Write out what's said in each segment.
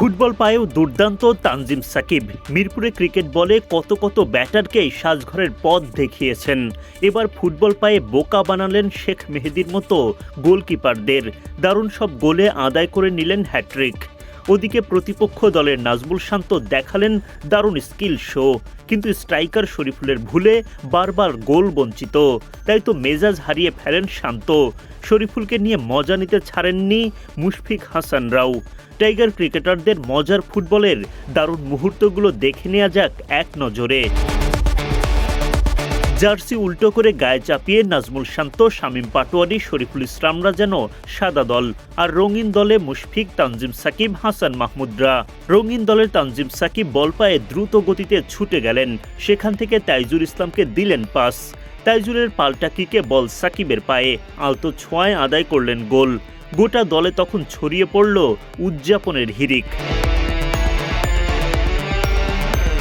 Football পায়েও দুর্দান্ত তানজিম সাকিব। মিরপুরে cricket বলে কত কত ব্যাটারকেই সাজঘরের পথ দেখিয়েছেন। এবার ফুটবল পায়ে বোকা বানালেন শেখ মেহেদির মতো গোলকিপারদের। দারুণ সব গোলে আদায় করে নিলেন হ্যাট্রিক ওদিকে প্রতিপক্ষ দলের নাজমুল শান্ত দেখালেন দারুণ স্কিল শো, কিন্তু স্ট্রাইকার শরীফুলের ভুলে বারবার গোল বঞ্চিত। তাই তো মেজাজ হারিয়ে ফেলেন শান্ত। শরীফুলকে নিয়ে মজা নিতে ছাড়েননি মুশফিক হাসান হাসানরাও টাইগার ক্রিকেটারদের মজার ফুটবলের দারুণ মুহূর্তগুলো দেখে নেওয়া যাক এক নজরে। জার্সি উল্টো করে গায়ে চাপিয়ে নাজমুল শান্ত, শামীম পাটোয়ারি, শরীফুল ইসলামরা যেন সাদা দল আর রঙিন দলে মুশফিক, তানজিম সাকিব, হাসান মাহমুদরা। রঙিন দলের তানজিম সাকিব বল পায়ে দ্রুত গতিতে ছুটে গেলেন। সেখান থেকে তাইজুল ইসলামকে দিলেন পাস। তাইজুলের পাল্টা কিকে বল সাকিবের পায়ে। আলতো ছোঁয়ায় আদায় করলেন গোল। গোটা দলে তখন ছড়িয়ে পড়ল উদযাপনের হিরিক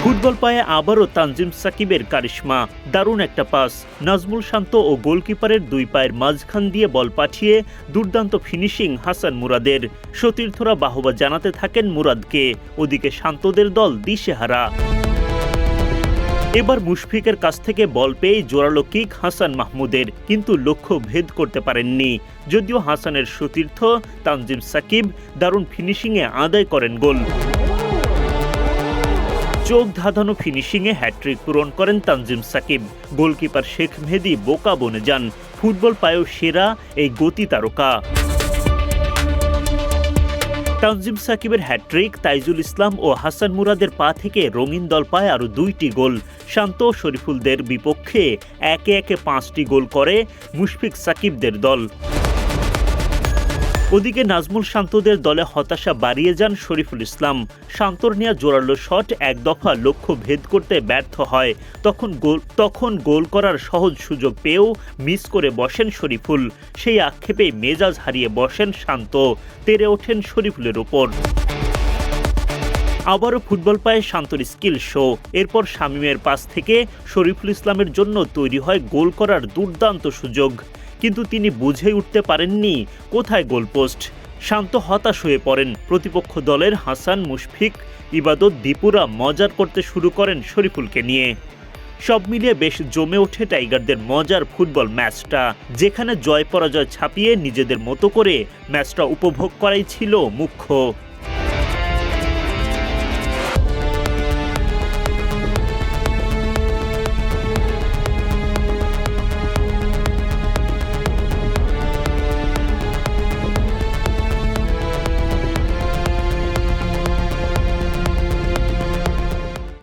ফুটবল পায়ে আবারও তানজিম সাকিবের কারিশমা। দারুণ একটা পাস। নাজমুল শান্ত ও গোলকিপারের দুই পায়ের মাঝখান দিয়ে বল পাঠিয়ে দুর্দান্ত ফিনিশিং হাসান মুরাদের। সতীর্থরা বাহবা জানাতে থাকেন মুরাদকে। ওদিকে শান্তদের দল দিশেহারা। এবার মুশফিকের কাছ থেকে বল পেয়ে জোরালো কিক হাসান মাহমুদের, কিন্তু লক্ষ্য ভেদ করতে পারেননি। যদিও হাসানের সতীর্থ তানজিম সাকিব দারুণ ফিনিশিংয়ে আদায় করেন গোল। চোখ ধাঁধানো ফিনিশিংয়ে হ্যাট্রিক পূরণ করেন তানজিম সাকিব। গোলকিপার শেখ মেহেদি বোকা বনে যান। ফুটবল পায়েও সেরা এই গতি তারকা। তানজিম সাকিবের হ্যাট্রিক তাইজুল ইসলাম ও হাসান মুরাদের পা থেকে রঙিন দল পায় আরও দুইটি গোল। শান্ত শরীফুলদের বিপক্ষে একে একে পাঁচটি গোল করে মুশফিক সাকিবদের দল। ওদিকে নাজমুল শান্তদের দলে হতাশা বাড়িয়ে যান শরীফুল ইসলাম। শান্তর নেওয়া জোরালো শট এক দফা লক্ষ্য ভেদ করতে ব্যর্থ হয়। তখন গোল তখন গোল করার সহজ সুযোগ পেয়েও মিস করে বসেন শরীফুল। সেই আক্ষেপে মেজাজ হারিয়ে বসেন শান্ত। তেরে ওঠেন শরীফুলের ওপর। আবারও ফুটবল পায় শান্তর স্কিল শো। এরপর শামীমের পাস থেকে শরীফুল ইসলামের জন্য তৈরি হয় গোল করার দুর্দান্ত সুযোগ। কিন্তু তিনি বুঝে উঠতে পারেননি কোথায় গোলপোস্ট। শান্ত হতাশ হয়ে পড়েন। প্রতিপক্ষ দলের হাসান মুশফিক, ইবাদত দীপুরা মজার করতে শুরু করেন শরীফুলকে নিয়ে। সব মিলিয়ে বেশ জমে ওঠে টাইগারদের মজার ফুটবল ম্যাচটা, যেখানে জয় পরাজয় ছাপিয়ে নিজেদের মতো করে ম্যাচটা উপভোগ করাই ছিল মুখ্য।